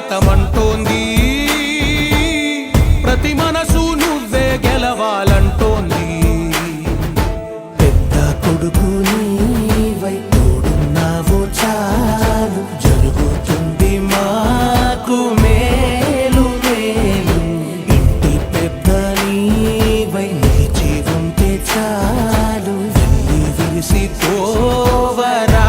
భారతమంటోంది ప్రతి మనసు నువ్వే గెలవాలంటోంది. పెద్ద కొడుకు నీవై తోడున్నావో చాలు. జరుగుతుంది మాకు మేలు మేలు. ఇంటి పెద్ద నీవై నీ జీవంతే చాలు. వెళ్ళి విరిసి తోవరా.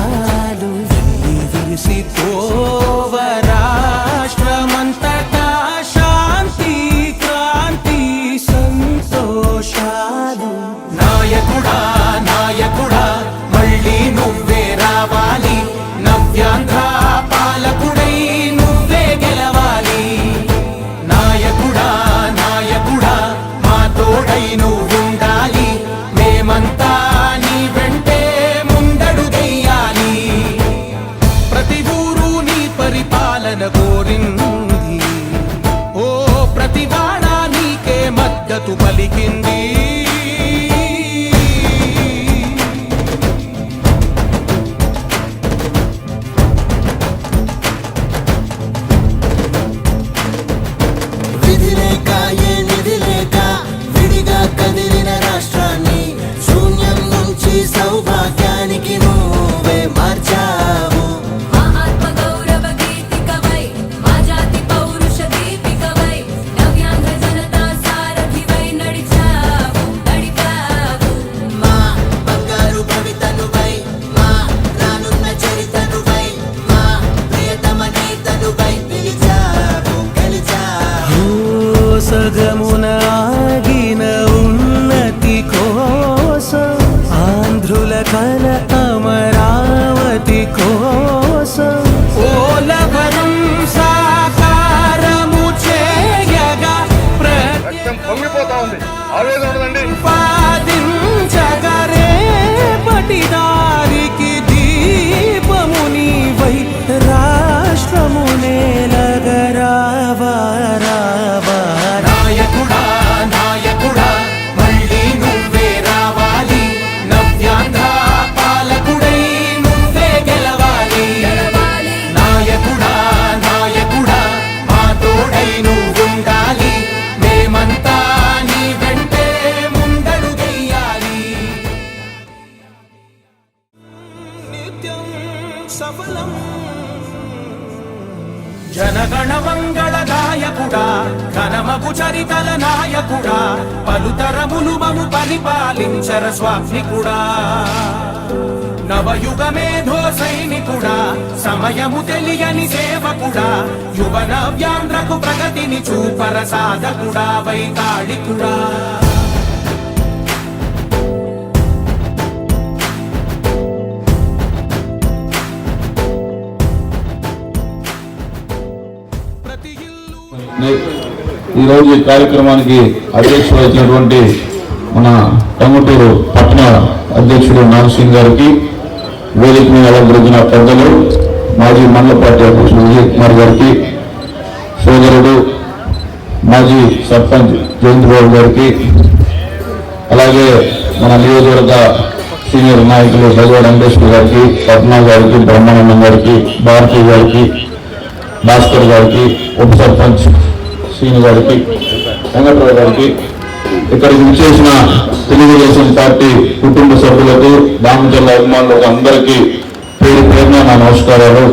¡Hablemos! పరిపాలించర స్వామికుడా నవయుగ మేధో సైనికుడా సమయము తెలియని సేవకుడా యువన వ్యాంధ్రకు ప్రగతిని చూపర సాధకుడా వైతాళికుడా. ప్రతి ఇల్లు ఈరోజు ఈ కార్యక్రమానికి అధ్యక్షుడు వచ్చినటువంటి మన టంగుటూరు పట్టణ అధ్యక్షుడు నాగసింగ్ గారికి వేదిక మీద అలంకరించిన పెద్దలు మాజీ మండల పార్టీ అధ్యక్షుడు విజయ్ కుమార్ గారికి సోదరుడు మాజీ సర్పంచ్ జయంత్బాబు గారికి అలాగే మన నియోజకవర్గ సీనియర్ నాయకులు సజవ వెంకటేశ్వర గారికి పద్మా గారికి బ్రహ్మానందం గారికి భారతి గారికి భాస్కర్ గారికి ఉప సర్పంచ్ శ్రీని గారికి వెంకట్రావు గారికి ఇక్కడికి విచ్చేసిన తెలుగుదేశం పార్టీ కుటుంబ సభ్యులకు దామచల్ల అభిమానులకు అందరికీ పేరు పేరున నా నమస్కారాలు.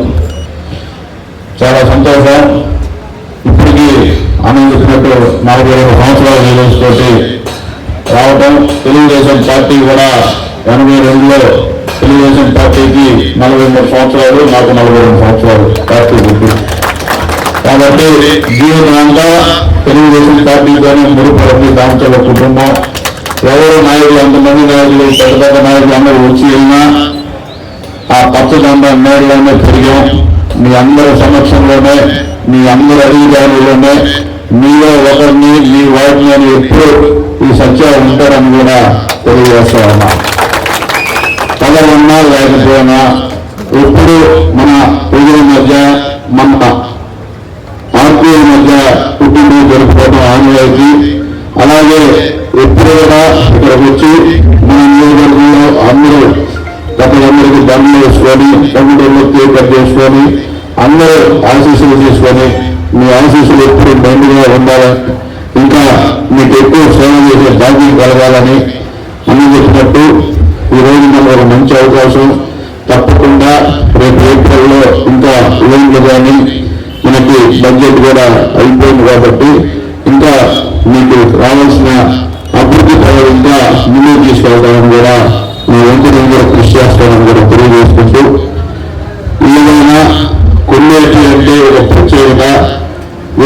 చాలా సంతోషం. ఇప్పటికీ ఆనందించినట్టు నాలుగు ఇరవై సంవత్సరాల నియోజకతోటి రావటం. తెలుగుదేశం పార్టీ కూడా ఎనభై రెండులో తెలుగుదేశం పార్టీకి నలభై మూడు సంవత్సరాలు నాకు నలభై రెండు సంవత్సరాలు. పార్టీ పుట్టి కాబట్టి జీవితమంతా తెలుగుదేశం పార్టీతోనే ముడిపడింది దాంట్లో కుటుంబం. ఎవరు నాయకులు అంతమంది నాయకులు పెద్ద పెద్ద నాయకులు అందరూ వచ్చి వెళ్ళినా ఆ పచ్చదండ మేడలోనే పెరిగాం మీ అందరి సమక్షంలోనే మీ అందరి అధికారులలోనే మీలో ఒకరిని మీ వాటిని అని ఎప్పుడు ఈ సత్యాలు ఉంటారని కూడా తెలియజేస్తా ఉన్నా. పదవి లేకపోయినా ఎప్పుడు మన ప్రజల మధ్య మన ఆర్పీఐ మధ్య పుట్టినరోజు జరుపుకోవడం ఆనవాయితీ. అలాగే ఎప్పుడు కూడా ఇక్కడికి వచ్చి మన నియోజకవర్గంలో అందరూ ప్రజలందరికీ దండలు వేసుకొని సముద్రంలో కేక్ చేసుకొని అందరూ ఆశీస్సులు తీసుకొని మీ ఆశీస్సులు ఎప్పుడు మెండుగా ఉండాలి? ఇంకా మీకు ఎక్కువ సేవ చేసే భాగ్యం కలగాలని అని చెప్పినట్టు ఈ మనకు ఒక మంచి అవకాశం. తప్పకుండా రేపు ఏప్రిల్లో ఇంకా లోన్లు కానీ మనకి బడ్జెట్ కూడా అయిపోయింది కాబట్టి ఇంకా మీకు రావాల్సిన అభివృద్ధి పనులు ఇంకా ముందుకు తీసుకెళ్తామని కూడా మీ వంతు నేను కూడా కృషి చేస్తామని కూడా తెలియజేసుకుంటూ ఏదైనా కొన్నేటి అంటే ఒక ప్రత్యేకత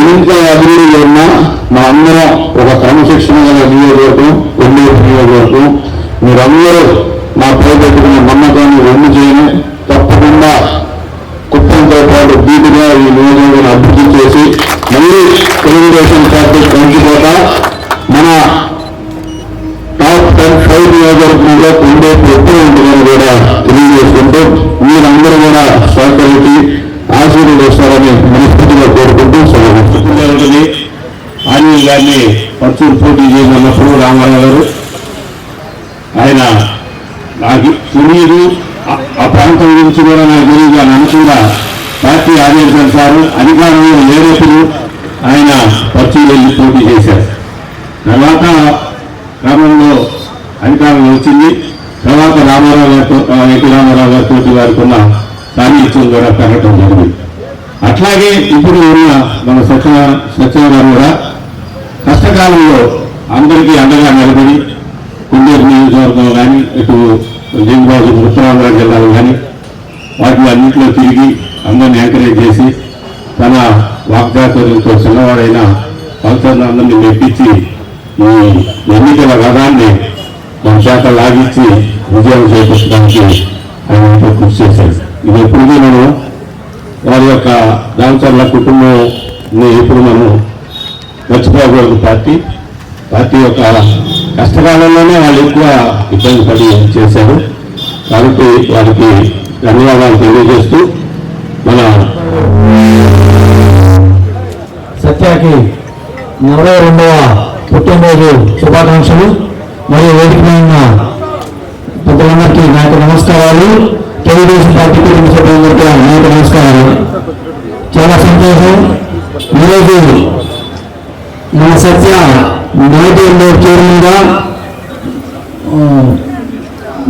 ఎంత అభివృద్ధి ఉన్నా మా అందరం ఒక క్రమశిక్షణ గల నియోజకవర్గం కొన్నేటి నియోజకవర్గం. మీరందరూ నా పేరు పెట్టుకున్న నమ్మకాన్ని రెండు చేయను తప్పకుండా పాటు ఈ నియోజకవర్గాన్ని అభివృద్ధి చేసి మళ్ళీ తెలుగుదేశం పార్టీ పంచిపోతా మన టాప్ టెన్ ఫైవ్ నియోజకవర్గంలో ఉండే ఎక్కువ ఉంటుందని కూడా తెలియజేసుకుంటూ మీరందరూ కూడా సహకరించి ఆశీర్వదిస్తారని మనస్ఫూర్తిగా కోరుకుంటూ సెలవు ఆంజనేయ గారిని పచ్చూరు పోటీ చేసినప్పుడు రామారావు గారు ఆయన నాకు తెలియదు. ఆ- ప్రాంతం గురించి కూడా నాకు తెలియదు అని అనుకున్నా. పార్టీ ఆదేశానుసారం అధికారంలో లేనప్పుడు ఆయన పచ్చూరు వెళ్ళి పోటీ చేశారు. తర్వాత క్రమంలో అధికారంలో వచ్చింది. తర్వాత రామారావు గారితో ఎన్టీ రామారావు గారితో వారికి ఉన్న సాన్నిధ్యం కూడా పెరగటం జరిగింది. అట్లాగే ఇప్పుడు ఉన్న మన సత్య సత్యనారాయణ కూడా కష్టకాలంలో అందరికీ అండగా నిలబడి కుండూరు నియోజకవర్గం కానీ ఇటు జింబాబు ఉత్తరాంధ్ర జిల్లాలో కానీ వాటిని అన్నింటిలో తిరిగి అందరిని ఎంకరేజ్ చేసి తన వాగ్దాతులతో చిన్నవాడైన పల్సర్ని అందరినీ మెప్పించి ఈ ఎన్నికల రథాన్ని మన చేత లాగించి విజయం చేపించడానికి ఆయన ఎంతో కృషి చేశారు. ఇది ఎప్పుడు నేను వారి యొక్క దామచర్ల కుటుంబంని ఎప్పుడు మనం మర్చిపోకూడదు. పార్టీ పార్టీ యొక్క కష్టకాలంలోనే వాళ్ళు ఎక్కువ ఇబ్బంది పడి చేశారు. కాబట్టి వారికి ధన్యవాదాలు తెలియజేస్తూ మన సత్యాకి నలభై రెండవ పుట్టినరోజు శుభాకాంక్షలు మరియు వేదిక ఉన్న పెద్దలందరికీ నా యొక్క నమస్కారాలు. తెలుగుదేశం పార్టీ కుటుంబ సభ్యులందరికీ నా యొక్క నమస్కారాలు. చాలా సంతోషం. ఈరోజు మన సత్య నాయకుల్లో చైర్మన్గా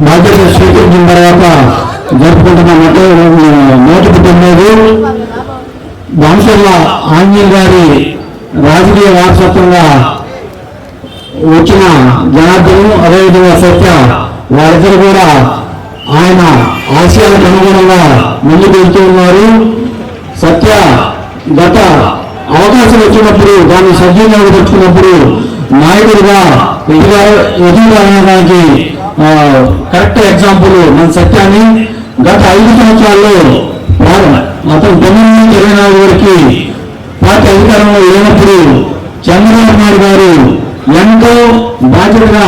బాధ్యత స్వీకరించిన తర్వాత జరుపుకుంటున్న మొట్ట మొదటి వంశర్ల ఆంజనేయ గారి రాజకీయ వారసత్వంగా వచ్చిన జనార్దను అదేవిధంగా సత్య వారిద్దరు కూడా ఆయన ఆశయాలకు అనుగుణంగా ముందుకు వెళ్తూ ఉన్నారు. సత్య గత అవకాశం వచ్చినప్పుడు దాన్ని సద్వినియోగం తెచ్చుకున్నప్పుడు నాయకుడిగా ఎదురు ఎదురుదానికి కరెక్ట్ ఎగ్జాంపుల్ మన సత్యాన్ని గత ఐదు సంవత్సరాల్లో వారు అతను తొమ్మిది ఇరవై నాలుగు వరకు పార్టీ అధికారంలో లేనప్పుడు చంద్రబాబు నాయుడు గారు ఎంతో బాధ్యతగా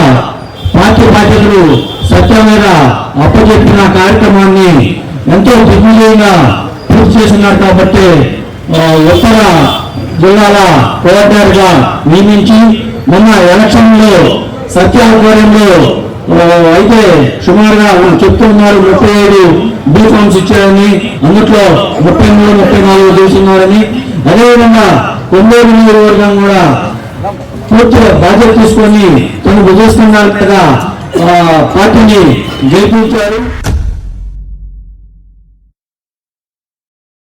పార్టీ బాధ్యతలు సత్యం మీద అప్పచెప్పిన కార్యక్రమాన్ని ఎంతో దిగ్విజయంగా పూర్తి చేస్తున్నారు కాబట్టి ఉత్తర జిల్లాల కోఆర్డినేటర్గా నియమించి మొన్న ఎలక్షన్లో సత్య ఆధ్వర్యంలో అయితే సుమారుగా మనం చెప్తున్నారు ముప్పై ఐదు బీ ఫామ్స్ ఇచ్చారని అందుట్లో ముప్పై మూడు ముప్పై నాలుగు తీసుకున్నారని అదేవిధంగా కొందరు నియోజకవర్గం కూడా పూర్తిగా బాధ్యత తీసుకొని తను విజయస్తున్నట్టుగా పార్టీని గెలిపించారు.